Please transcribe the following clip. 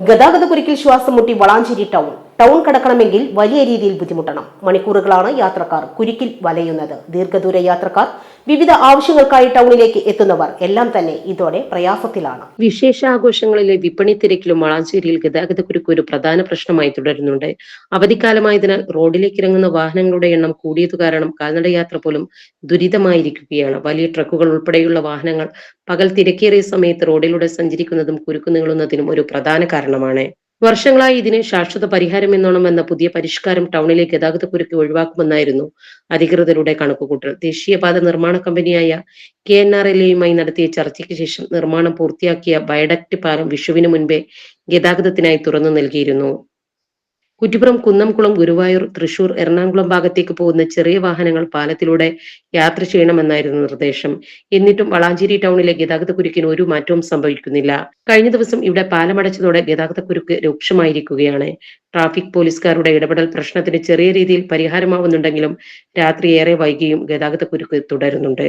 ഗതാഗതക്കുരുക്കിൽ ശ്വാസം മുട്ടി Valanchery town. Town കടക്കണമെങ്കിൽ വലിയ രീതിയിൽ ബുദ്ധിമുട്ടണം. മണിക്കൂറുകളാണ് യാത്രക്കാർ കുരുക്കിൽ വലയുന്നത്. ദീർഘദൂര യാത്രക്കാർ വിവിധ ആവശ്യങ്ങൾക്കായി ടൗണിലേക്ക് എത്തുന്നവർ എല്ലാം തന്നെ ഇതോടെ പ്രയാസത്തിലാണ്. വിശേഷാഘോഷങ്ങളിലെ വിപണി തിരക്കിലും വളാഞ്ചേരിയിൽ ഗതാഗത കുരുക്ക് ഒരു പ്രധാന പ്രശ്നമായി തുടരുന്നുണ്ട്. അവധിക്കാലമായതിനാൽ റോഡിലേക്ക് ഇറങ്ങുന്ന വാഹനങ്ങളുടെ എണ്ണം കൂടിയതു കാരണം കാൽനട യാത്ര പോലും ദുരിതമായിരിക്കുകയാണ്. വലിയ ട്രക്കുകൾ ഉൾപ്പെടെയുള്ള വാഹനങ്ങൾ പകൽ തിരക്കേറിയ സമയത്ത് റോഡിലൂടെ സഞ്ചരിക്കുന്നതും കുരുക്ക് നീളുന്നതിനും ഒരു പ്രധാന കാരണമാണ്. വർഷങ്ങളായി ഇതിന് ശാശ്വത പരിഹാരം എന്നോണം എന്ന പുതിയ പരിഷ്കാരം ടൗണിലെ ഗതാഗതക്കുരുക്ക് ഒഴിവാക്കുമെന്നായിരുന്നു അധികൃതരുടെ കണക്കുകൂട്ടൽ. ദേശീയപാത നിർമ്മാണ കമ്പനിയായ കെ എൻ ആർ എൽ നടത്തിയ ചർച്ചയ്ക്ക് ശേഷം നിർമ്മാണം പൂർത്തിയാക്കിയ ബയഡക്ട് പാലം വിഷുവിന് മുൻപേ ഗതാഗതത്തിനായി തുറന്നു നൽകിയിരുന്നു. കുറ്റിപ്പുറം കുന്നംകുളം ഗുരുവായൂർ തൃശൂർ എറണാകുളം ഭാഗത്തേക്ക് പോകുന്ന ചെറിയ വാഹനങ്ങൾ പാലത്തിലൂടെ യാത്ര ചെയ്യണമെന്നായിരുന്നു നിർദ്ദേശം. എന്നിട്ടും വളാഞ്ചേരി ടൗണിലെ ഗതാഗതക്കുരുക്കിന് ഒരു മാറ്റവും സംഭവിക്കുന്നില്ല. കഴിഞ്ഞ ദിവസം ഇവിടെ പാലമടച്ചതോടെ ഗതാഗതക്കുരുക്ക് രൂക്ഷമായിരിക്കുകയാണ്. ട്രാഫിക് പോലീസുകാരുടെ ഇടപെടൽ പ്രശ്നത്തിന് ചെറിയ രീതിയിൽ പരിഹാരമാവുന്നുണ്ടെങ്കിലും രാത്രി ഏറെ വൈകിയും ഗതാഗതക്കുരുക്ക് തുടരുന്നുണ്ട്.